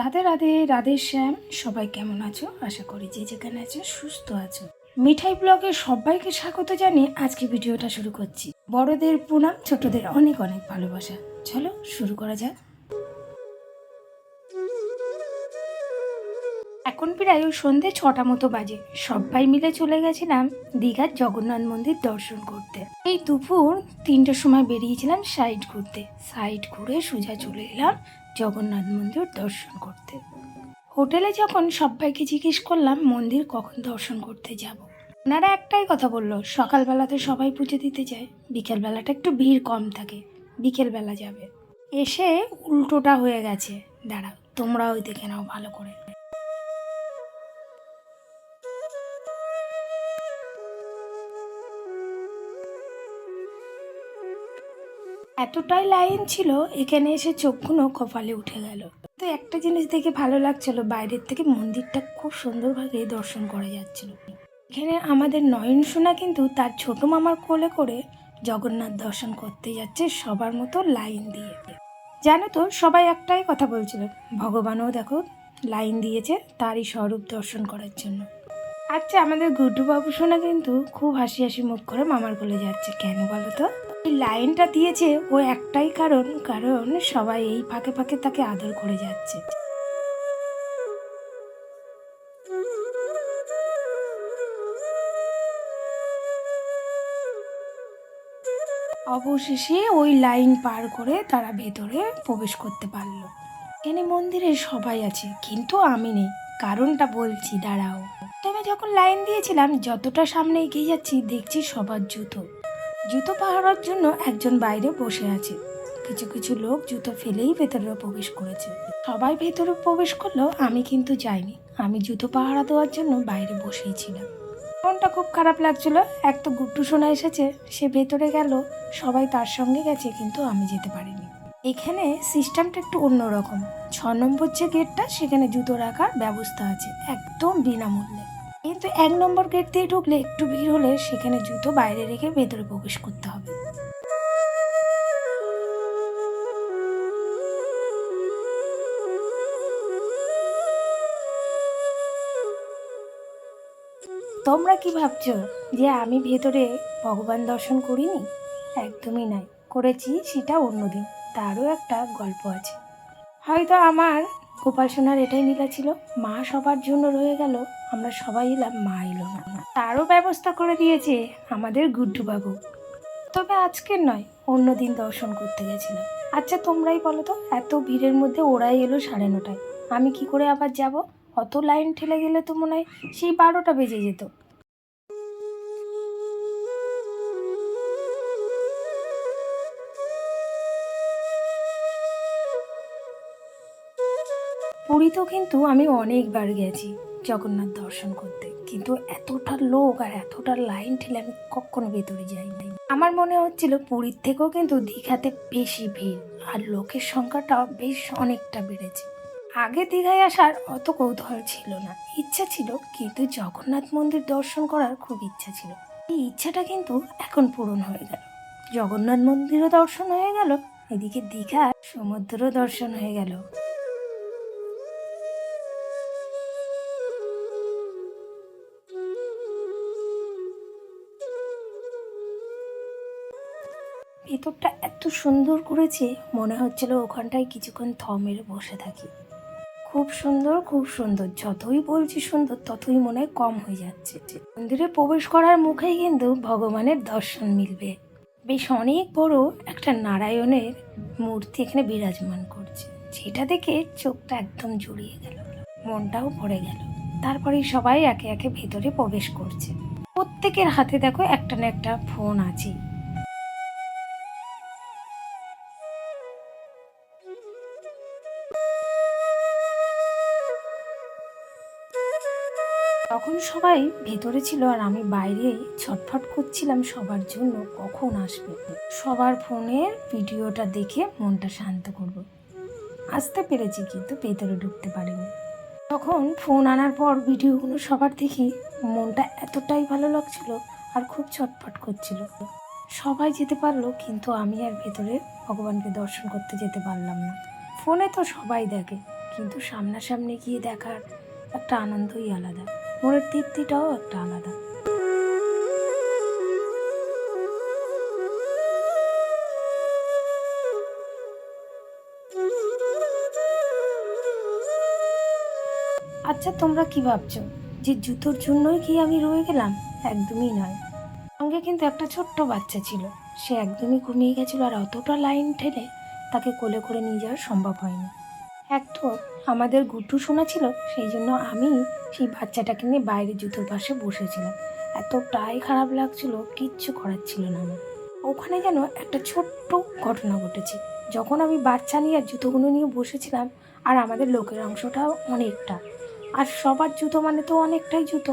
রাধে রাধে রাধে শ্যাম। সবাই কেমন আছো? আশা করি যে যেখানে আছো, সুস্থ আছো। মিঠাই ব্লগে সবাইকে স্বাগত জানিয়ে আজকে ভিডিওটা শুরু করছি। বড়দের প্রণাম, ছোটদের অনেক অনেক ভালোবাসা। চলো শুরু করা যাক। এখন প্রায় ওই সন্ধে ছটা মতো বাজে। সবাই মিলে চলে গেছিলাম দীঘার জগন্নাথ মন্দির দর্শন করতে। এই দুপুর তিনটের সময় বেরিয়েছিলাম সাইড ঘুরতে। সাইড ঘুরে সোজা চলে এলাম জগন্নাথ মন্দির দর্শন করতে। হোটেলে যখন সবাইকে জিজ্ঞেস করলাম, মন্দির কখন দর্শন করতে যাব? ওনারা একটাই কথা বলল, সকালবেলাতে সবাই পুজো দিতে যায়, বিকেলবেলাটা একটু ভিড় কম থাকে, বিকেলবেলা যাবে। এসে উল্টোটা হয়ে গেছে। দাঁড়াও, তোমরাও দেখে নাও ভালো করে। এতটাই লাইন ছিল, এখানে এসে চোখগুলো কপালে উঠে গেল। তো একটা জিনিস দেখে ভালো লাগছিল, বাইরের থেকে মন্দিরটা খুব সুন্দরভাবে দর্শন করা যাচ্ছিল। এখানে আমাদের নয়ন সোনা কিন্তু তার ছোট মামার কোলে করে জগন্নাথ দর্শন করতে যাচ্ছে সবার মতো লাইন দিয়ে। জানো তো, সবাই একটাই কথা বলছিল, ভগবানও দেখো লাইন দিয়েছে তারই স্বরূপ দর্শন করার জন্য। আচ্ছা আমাদের গুড্ডু বাবু সোনা কিন্তু খুব হাসি হাসি মুখ করে মামার কোলে যাচ্ছে, কেন বলো তো? এই লাইনটা দিয়েছে ও একটাই কারণ কারণ সবাই এই ফাঁকে ফাঁকে তাকে আদর করে যাচ্ছে। অবশেষে ওই লাইন পার করে তারা ভেতরে প্রবেশ করতে পারল। এখানে মন্দিরে সবাই আছে, কিন্তু আমি নেই, কারণটা বলছি, দাঁড়াও। তবে যখন লাইন দিয়েছিলাম, যতটা সামনে এগিয়ে যাচ্ছি, দেখছি সবার জুতো। জুতো পাহারার জন্য একজন বাইরে বসে আছে। কিছু কিছু লোক জুতো ফেলেই ভেতরে প্রবেশ করেছে। সবাই ভেতরে প্রবেশ করলেও আমি কিন্তু যাইনি। আমি জুতো পাহারা দেওয়ার জন্য বাইরে বসেই ছিলাম। মনটা খুব খারাপ লাগছিল। এক তো গুড্ডু সোনা এসেছে, সে ভেতরে গেল। সবাই তার সঙ্গে গেছে, কিন্তু আমি যেতে পারিনি। এখানে সিস্টেমটা একটু অন্যরকম। ছ নম্বর যে গেটটা, সেখানে জুতো রাখার ব্যবস্থা আছে, একদম বিনামূল্যে। কিন্তু এক নম্বর গেট দিয়ে ঢুকলে একটু ভিড় হলে সেখানে জুতো বাইরে রেখে ভেতরে প্রবেশ করতে হবে। তোমরা কি ভাবছ যে আমি ভেতরে ভগবান দর্শন করিনি? একদমই নাই করেছি সেটা অন্যদিন, তারও একটা গল্প আছে। হয়তো আমার গোপাল সোনার এটাই মিলা ছিল, মা সবার জন্য রয়ে গেল, আমরা সবাই এলাম মা এলো না। তারও ব্যবস্থা করে দিয়েছে আমাদের গুড্ডুবাবু। তবে আজকের নয় অন্য দিন দর্শন করতে গেছিলাম। আচ্ছা তোমরাই বলো তো, এত ভিড়ের মধ্যে ওরাই এলো সাড়ে নটায়। আমি কি করে আবার যাব? অত লাইন ঠেলে গেলে তো মনে হয় সেই বারোটা বেজে যেত। পুরীতেও কিন্তু আমি অনেকবার গেছি জগন্নাথ দর্শন করতে। কিন্তু এতটা লোক আর এতটা লাইন ঠেলে আমি কখনো ভেতরে যাইনি। আমার মনে হচ্ছিল পুরীর থেকেও কিন্তু দীঘাতে বেশি ভিড় আর লোকের সংখ্যাটাও বেশ অনেকটা বেড়েছে। আগে দীঘায় আসার অত কৌতূহল ছিল না। ইচ্ছা ছিল, কিন্তু জগন্নাথ মন্দির দর্শন করার খুব ইচ্ছা ছিল। এই ইচ্ছাটা কিন্তু এখন পূরণ হয়ে গেল। জগন্নাথ মন্দিরও দর্শন হয়ে গেল, এদিকে দীঘার সমুদ্রও দর্শন হয়ে গেল। ভেতরটা এত সুন্দর করেছে, মনে হচ্ছিল ওখানটায় কিছুক্ষণ থ মেরে বসে থাকি। খুব সুন্দর খুব সুন্দর, যতই বলছি সুন্দর, ততই মনে হয় কম হয়ে যাচ্ছে। মন্দিরে প্রবেশ করার মুখেই কিন্তু ভগবানের দর্শন মিলবে। বেশ অনেক বড় একটা নারায়ণের মূর্তি এখানে বিরাজমান করছে। যেটা দেখে চোখটা একদম জুড়িয়ে গেল, মনটাও ভরে গেল। তারপরেই সবাই একে একে ভেতরে প্রবেশ করছে। প্রত্যেকের হাতে দেখো একটা না একটা ফোন আছে। তখন সবাই ভেতরে ছিল আর আমি বাইরেই ছটফট করছিলাম সবার জন্য কখন আসবে। সবার ফোনের ভিডিওটা দেখে মনটা শান্ত করব। আসতে পেরেছি কিন্তু ভেতরে ঢুকতে পারিনি। তখন ফোন আনার পর ভিডিওগুলো সবার দেখি মনটা এতটাই ভালো লাগছিল আর খুব ছটফট করছিল। সবাই যেতে পারল কিন্তু আমি আর ভেতরে ভগবানকে দর্শন করতে যেতে পারলাম না। ফোনে তো সবাই দেখে, কিন্তু সামনাসামনি গিয়ে দেখার একটা আনন্দই আলাদা। মনের তৃপ্তিটাও একটা আলাদা। আচ্ছা তোমরা কি ভাবছ? যে জুতোর জন্যই কি আমি রয়ে গেলাম? একদমই নয়। সঙ্গে কিন্তু একটা ছোট্ট বাচ্চা ছিল। সে একদমই ঘুমিয়ে গেছিল আর অতটা লাইন ঠেলে তাকে কোলে করে নিয়ে যাওয়া সম্ভব হয়নি। এক তো আমাদের গুট্টু শোনা ছিল, সেই জন্য আমি সেই বাচ্চাটাকে নিয়ে বাইরে জুতোর পাশে বসেছিলাম। এতটাই খারাপ লাগছিল, কিচ্ছু করার ছিল না আমার। ওখানে যেন একটা ছোট্ট ঘটনা ঘটেছে। যখন আমি বাচ্চা নিয়ে আর জুতোগুলো নিয়ে বসেছিলাম, আর আমাদের লোকের অংশটাও অনেকটা। আর সবার জুতো মানে তো অনেকটাই জুতো।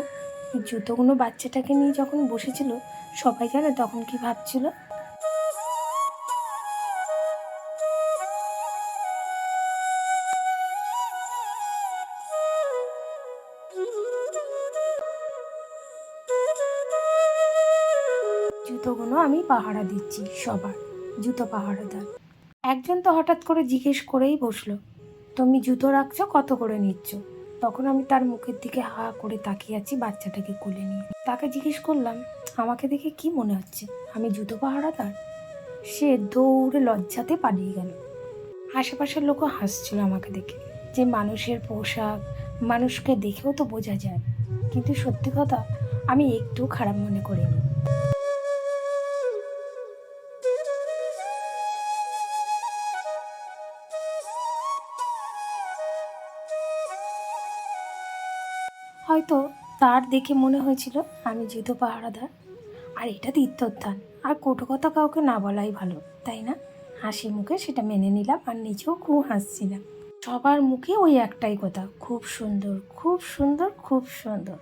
জুতোগুলো বাচ্চাটাকে নিয়ে যখন বসেছিল, সবাই জানে তখন কি ভাবছিল? জুতোগুলো আমি পাহারা দিচ্ছি সবার, জুতো পাহারাদার। একজন তো হঠাৎ করে জিজ্ঞেস করেই বসল, তুমি জুতো রাখছো, কত করে নিচ্ছ? তখন আমি তার মুখের দিকে হা করে তাকিয়ে আছি বাচ্চাটাকে কোলে নিয়ে। তাকে জিজ্ঞেস করলাম, আমাকে দেখে কি মনে হচ্ছে? আমি জুতো পাহারাদার? সে দৌড়ে লজ্জাতে পালিয়ে গেল। আশেপাশের লোকও হাসছিল আমাকে দেখে যে মানুষের পোশাক মানুষকে দেখেও তো বোঝা যায়। কিন্তু সত্যি কথা, আমি একটু খারাপ মনে করিনি। হয়তো তার দেখে মনে হয়েছিল আমি জুতো পাহারাদার। আর এটা তীর্থস্থান আর কোটো কথা কাউকে না বলাই ভালো, তাই না? হাসি মুখে সেটা মেনে নিলাম আর নিজেও খুব হাসছিলাম। সবার মুখে ওই একটাই কথা, খুব সুন্দর খুব সুন্দর খুব সুন্দর।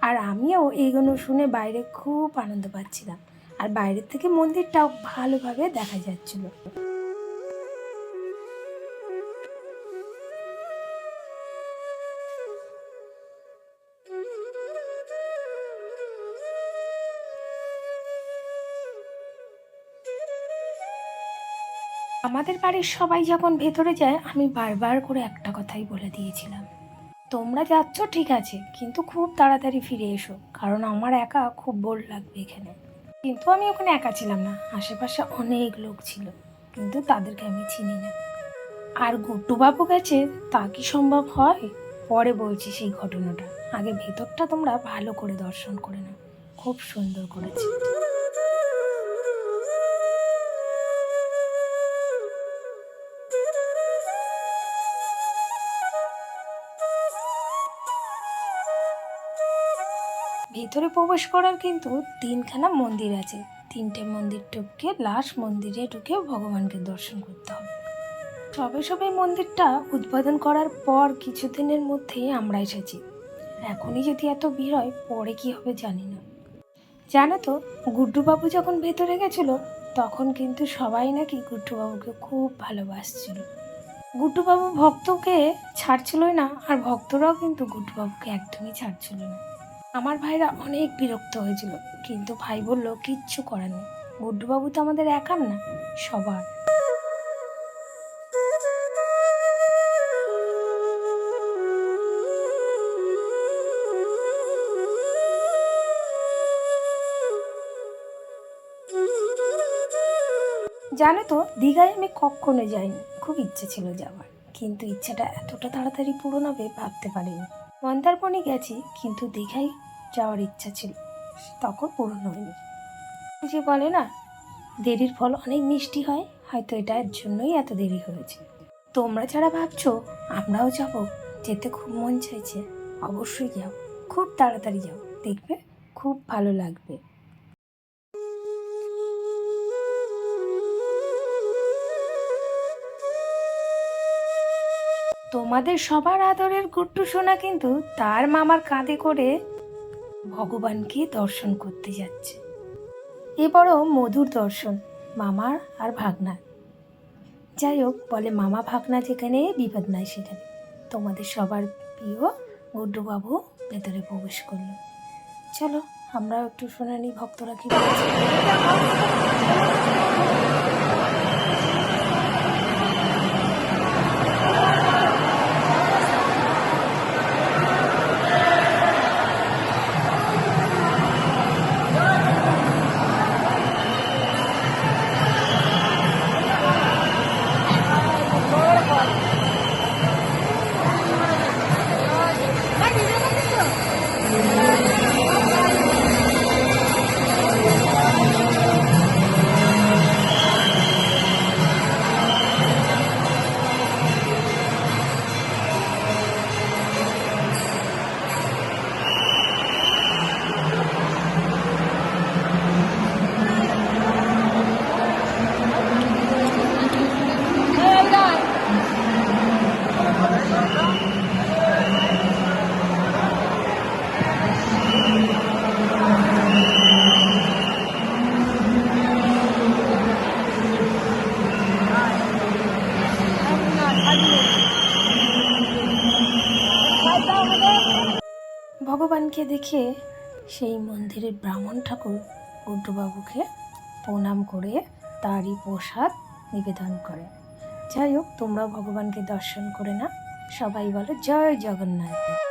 আর আমিও এইগুলো শুনে বাইরে খুব আনন্দ পাচ্ছিলাম। আর বাইরের থেকে মন্দিরটাও ভালোভাবে দেখা যাচ্ছিল। আমাদের বাড়ির সবাই যখন ভেতরে যায়, আমি বারবার করে একটা কথাই বলে দিয়েছিলাম। তোমরা যাচ্ছ, ঠিক আছে, কিন্তু খুব তাড়াতাড়ি ফিরে এসো, কারণ আমার একা খুব বোর লাগবে এখানে। কিন্তু আমি ওখানে একা ছিলাম না, আশেপাশে অনেক লোক ছিল, কিন্তু তাদেরকে আমি চিনি না। আর গুড্ডুবাবু গেছে, তা কি সম্ভব হয়? পরে বলছি সেই ঘটনাটা। আগে ভেতরটা তোমরা ভালো করে দর্শন করে নাও। খুব সুন্দর করেছে। ভেতরে প্রবেশ করার কিন্তু তিনখানা মন্দির আছে। তিনটে মন্দির টপকে লাস্ট মন্দিরে ঢুকে ভগবানকে দর্শন করতে হবে। সবে সবে মন্দিরটা উদ্বোধন করার পর কিছুদিনের মধ্যেই আমরা এসেছি। এখনই যদি এত ভিড় হয়, পরে কী হবে জানি না। জানো তো, গুড্ডুবাবু যখন ভেতরে গেছিল, তখন কিন্তু সবাই নাকি গুড্ডুবাবুকে খুব ভালোবাসছিল। গুড্ডুবাবু ভক্তকে ছাড়ছিলই না, আর ভক্তরাও কিন্তু গুড্ডুবাবুকে একদমই ছাড়ছিল না। আমার ভাইরা অনেক বিরক্ত হয়েছিল, কিন্তু ভাই বলল, কিচ্ছু করার নেই। গুড্ডুবাবু তো আমাদের একার না, সবার। জানো তো, দীঘায় আমি কখনো যাইনি। খুব ইচ্ছে ছিল যাওয়ার, কিন্তু ইচ্ছাটা এতটা তাড়াতাড়ি পূরণ হবে ভাবতে পারিনি। মন্দারমণি গেছি, কিন্তু দীঘায় যাওয়ার ইচ্ছা ছিল। তখন পূরণ হয়নি। যে বলে না, দেরির ফল অনেক মিষ্টি হয়, হয়তো এটার জন্যই এত দেরি হয়েছে। তোমরা যারা ভাবছ আমরাও যাব, যেতে খুব মন চাইছে, অবশ্যই যাও। খুব তাড়াতাড়ি যাও, দেখবে খুব ভালো লাগবে। তোমাদের সবার আদরের গুট্টু সোনা কিন্তু তার মামার কাঁধে করে ভগবানকে দর্শন করতে যাচ্ছে। এ বড় মধুর দর্শন, মামার আর ভাগনা যাই হোক, বলে মামা ভাগনা যেখানে, বিপদ নাই সেখানে। তোমাদের সবার প্রিয় গুড্ডুবাবু ভেতরে প্রবেশ করল। চলো, আমরাও একটু শোনানি ভক্তরা কি। ভগবানকে দেখে সেই মন্দিরের ব্রাহ্মণ ঠাকুর গুড্ডুবাবুকে প্রণাম করে তারই প্রসাদ নিবেদন করে। যাই হোক তোমরা ভগবানকে দর্শন করে না সবাই বলো, জয় জগন্নাথ।